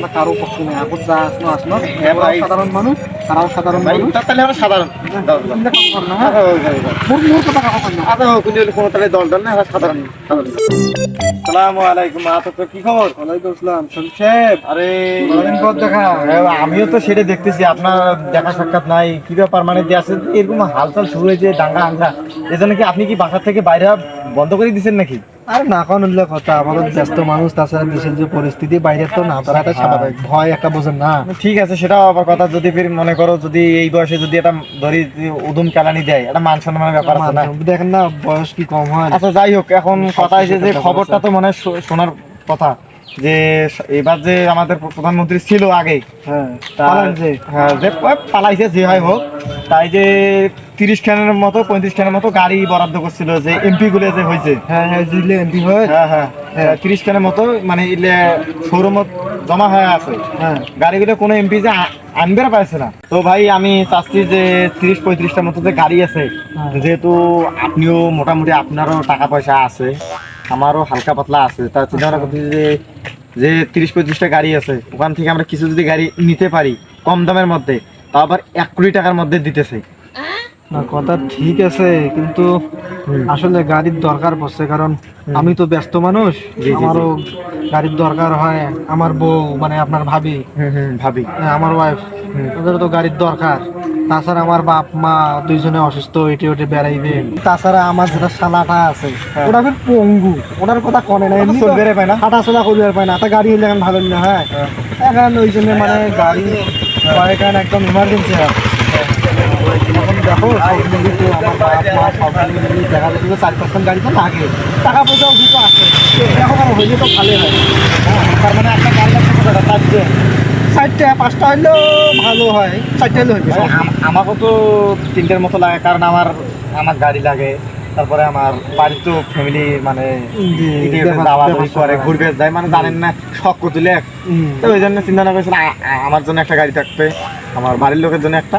আমরা কারও পক্ষে নেই এখন যা আসলো আসলো। হ্যাঁ সাধারণ মানুষ তারাও সাধারণ মানুষ। তাহলে আমরা সাধারণ। আমিও তো সেটা দেখতেছি আপনার দেখা সাক্ষাৎ নাই কি ব্যাপার মানে এরকম হালচাল শুরু হয়েছে দাঙ্গা হাঙ্গা। এজন্য কি আপনি কি বাসার থেকে বাইরে বন্ধ করে দিচ্ছেন নাকি? আর না কোন উল্লেখ কথা আমাদের ব্যস্ত মানুষ তাছাড়া দেশের যে পরিস্থিতি বাইরে তো না তারা একটা স্বাভাবিক ভয় একটা বোঝেন না। ঠিক আছে সেটাও আবার কথা যদি ফির মনে করো যদি এই বয়সে যদি একটা ধরি উদুম কেলানি দেয় একটা মান সম্মানের ব্যাপার আছে না? দেখেন না বয়স কি কম হয়? আচ্ছা যাই হোক এখন কথা হয়েছে যে খবরটা তো মনে শোনার কথা। যে এবার যে আমাদের প্রধানমন্ত্রী ছিল আগে হ্যাঁ যে। হ্যাঁ পালাইছে যে হয় হোক তাই যে তিরিশ খানের মতো পঁয়ত্রিশ খানের মতো গাড়ি বরাদ্দ করছিল যে এমপি গুলো যে হয়েছে। হ্যাঁ হ্যাঁ এমপি হয়। হ্যাঁ তিরিশ খানের মতো মানে ইলে শোরুমত জমা হয়ে আছে। হ্যাঁ। গাড়িগুলো কোনো এমপি যে আনবে পারছে না। তো ভাই আমি চাচ্ছি যে তিরিশ পঁয়ত্রিশটার মতো যে গাড়ি আছে। যেহেতু আপনিও মোটামুটি আপনারও টাকা পয়সা আছে আমারও হালকা পাতলা আছে। তা চিন্তা ভাবনা করতেছি যে যে তিরিশ পঁয়ত্রিশটা গাড়ি আছে ওখান থেকে আমরা কিছু যদি গাড়ি নিতে পারি কম দামের মধ্যে তা আবার এক কোটি টাকার মধ্যে দিতেছে। না কথা ঠিক আছে কিন্তু আসলে গাড়ির দরকার পড়ছে কারণ আমি তো ব্যস্ত মানুষ। আমারও গাড়ির দরকার হয় আমার বউ মানে আপনার ভাবি। ভাবি। হ্যাঁ, আমার ওয়াইফ ওদেরও তো গাড়ির দরকার। তাছাড়া আমার বাপ মা দুইজনে অসুস্থ এটে ওটে বেড়াইবে। তাছাড়া আমার যেটা শালাটা আছে হ্যাঁ। ওটা ফের পঙ্গু। ওটার কথা কনে না এমনি রে পায় না? হাঁটা চলা করবে পায় না। তা গাড়ি হইলে এখন ভালো না হ্যাঁ। এখন ওই জন্য মানে গাড়ি কয়েকখান একদম ইমার্জেন্সি হয় দেখো আমার বাপ মা সব মিলিয়ে দেখা যাচ্ছে চার পাঁচখান গাড়ি তো লাগে। টাকা পয়সাও দুটো আছে। এখন আর হইলে তো ভালোই হয়। হ্যাঁ, তার মানে একটা গাড়ি লাগছে কতটা চারটে চারটে পাঁচটা হইলেও ভালো হয় চারটে হইলে হইবে। ভাই, আম- আমাকেও তো তিনটের মতো লাগে কারণ আমার আমার গাড়ি লাগে তারপরে আমার বাড়ির তো ফ্যামিলি মানে করে ঘুরবে যায় মানে জানেন না শখ তুলে তো ওই জন্য চিন্তা না করেছিল আমার জন্য একটা গাড়ি থাকবে আমার বাড়ির লোকের জন্য একটা।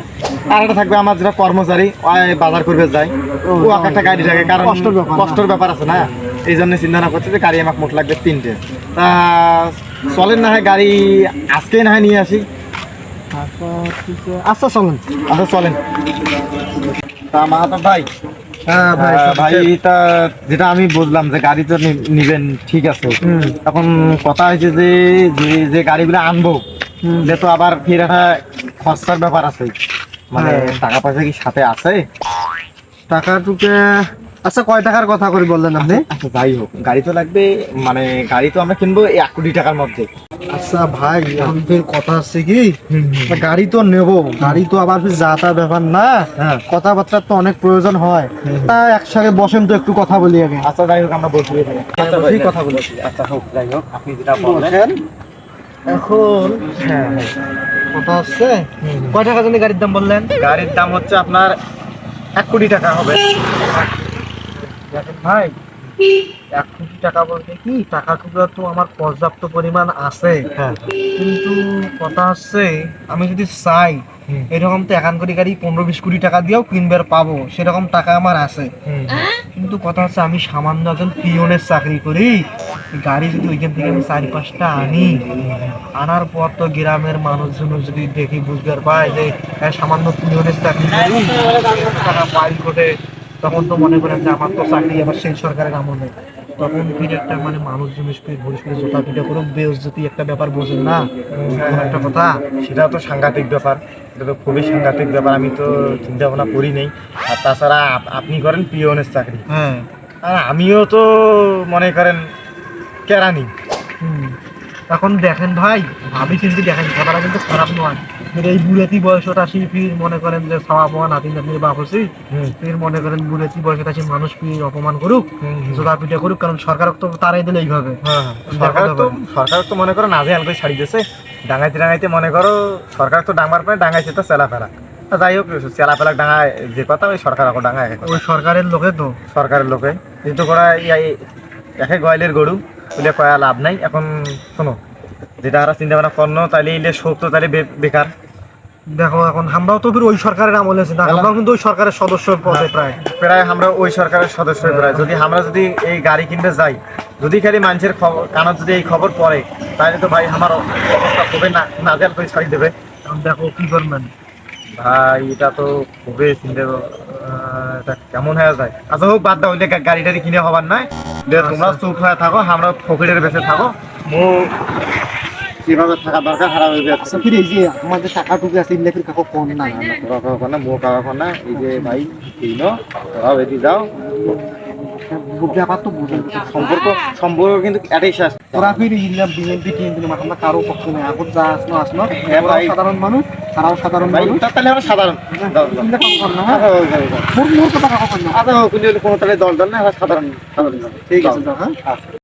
আর একটা থাকবে আমার যেটা কর্মচারী ওই বাজার করবে যায় ও একটা গাড়ি থাকে কারণ কষ্টের ব্যাপার কষ্টের ব্যাপার আছে না? এই জন্য চিন্তা না করছে যে গাড়ি আমাকে মোট লাগবে তিনটে। তা চলেন না হয় গাড়ি আজকেই না হয় নিয়ে আসি। আচ্ছা চলুন। আচ্ছা চলেন। তা মাহাতো ভাই হ্যাঁ ভাই ভাই তা যেটা আমি বুঝলাম যে গাড়ি তো নিবেন ঠিক আছে। এখন কথা হয়েছে যে যে- গাড়িগুলো আনব। যে তো আবার ফির একটা খরচার ব্যাপার আছে। মানে হ্যাঁ। টাকা পয়সা কি সাথে আছে? টাকা টুকে আচ্ছা কয় টাকার কথা করে বললেন আপনি? আচ্ছা যাই হোক গাড়ি তো লাগবে মানে গাড়ি তো আমরা কিনবো এক কোটি টাকার মধ্যে। আচ্ছা ভাই ফের কথা আছে কি? গাড়ি তো নেব গাড়ি তো আবার ফের যা তা ব্যাপার না। হ্যাঁ। কথাবার্তার তো অনেক প্রয়োজন হয়। তা একসাথে বসেন তো একটু কথা বলি আগে। আচ্ছা যাই হোক আমরা বলছি আচ্ছা কথা বলি। আচ্ছা হোক যাই হোক আপনি যেটা বসেন। এখন হ্যাঁ কথা হচ্ছে কয় টাকা জানি গাড়ির দাম বললেন? গাড়ির দাম হচ্ছে আপনার এক কোটি টাকা হবে। দেখেন ভাই এক কোটি টাকা বলতে কি? টাকা টুকরা তো আমার পর্যাপ্ত পরিমাণ আছে। হ্যাঁ। কিন্তু কথা হচ্ছে আমি যদি চাই এরকম তো একান কোটি গাড়ি পনেরো বিশ কোটি টাকা দিয়েও কিনবার পাবো সেরকম টাকা আমার আছে। কিন্তু কথা হচ্ছে আমি সামান্য একজন পিওনের চাকরি করি। গাড়ি যদি ওইখান থেকে আমি চারি পাঁচটা আনি আনার পর তো গ্রামের মানুষজন যদি দেখি বুঝবার পায় যে হ্যাঁ, সামান্য পিওনের চাকরি করি টাকা পাই করে তখন তো মনে করেন যে আমার তো চাকরি আবার সেই সরকারের আমলে। তখন ফিরে একটা মানে মানুষজন ফিরে ঘুরে জোতা পিঠা করুক বেউজ্জতি একটা ব্যাপার বোঝেন না একটা কথা সেটা তো সাংঘাতিক ব্যাপার। এটা তো খুবই সাংঘাতিক ব্যাপার আমি তো চিন্তা ভাবনা করি নেই। আর তাছাড়া আপ- আপনি করেন পিওনের চাকরি। হ্যাঁ। আর আমিও তো মনে করেন কেরানি। হুম। এখন দেখেন ভাই ভাবি চিন্তি দেখেন কথাটা কিন্তু খারাপ নয়। কিন্তু এই বুড়েতি বয়সটা আসি ফির মনে করেন যে সাওয়া পাওয়া নাতি নাতনির বাপ হচ্ছি ফির মনে করেন বুড়েতি বয়সটা আসি মানুষ ফির অপমান করুক জোড়া পিঠা করুক কারণ সরকার তো তারাই দিলে এইভাবে। সরকার তো সরকার তো মনে করো নাজে আলকে ছাড়ি দিয়েছে। ডাঙাইতে ডাঙাইতে মনে করো সরকার তো ডাঙার পায় ডাঙাইছে তো চেলা ফেলা। যাই হোক চেলা ফেলা ডাঙায় যে কথা ওই সরকার এখন ডাঙায়। ওই সরকারের লোকে তো। সরকারের লোকে। কিন্তু করা একে গয়লের গরু। বলে কয়া লাভ নাই। এখন শোনো যেটা আর চিন্তা ভাবনা করনো তাহলে শোক তো তাহলে বেকার। দেখো এখন আমরাও তো ফির ওই সরকারের আমলে আছি না আমরাও কিন্তু ওই সরকারের সদস্য পদে প্রায়। প্রায় আমরা ওই সরকারের সদস্য প্রায়। যদি আমরা যদি এই গাড়ি কিনতে যাই যদি খালি মানুষের খবর কানত যদি এই খবর পড়ে তাহলে তো ভাই আমার অবস্থা খুবই না নাজেল করে ছাড়ি দেবে। দেখো কি করবেন। ভাই এটা তো খুবই চিন্তা এটা কেমন হয়ে যায়? আচ্ছা হোক বাদ দাও গাড়ি টাড়ি কিনে হবার নাই। দে তোমরা চুপ হয়ে থাকো আমরা ফকিরের বেঁচে থাকো। মো যেভাবে থাকা দরকার খারাপ হয়ে যাচ্ছে ফির এই যে আমাদের টাকাটুকু আছে ফির কাকু কম না কাকা না মো কাকা না এই যে ভাই কিনো তোরা বেদি যাও। ব্যাপার তো বুঝেন সম্পর্ক সম্পর্ক কিন্তু এটাই শেষ। ওরা ফির ইল্লা বিএনপি টিএনপি আমরা কারও পক্ষ নেই। এখন যা আসলো আসলো। হ্যাঁ ভাই। সাধারণ মানুষ তারাও সাধারণ মানুষ। তাহলে আমরা সাধারণ। হ্যাঁ, হ্যাঁ হ্যাঁ, হ্যাঁ, হ্যাঁ। মোর মোর কথা আচ্ছা কোনো তাহলে দল দল না সাধারণ সাধারণ ঠিক আছে হ্যাঁ। আচ্ছা।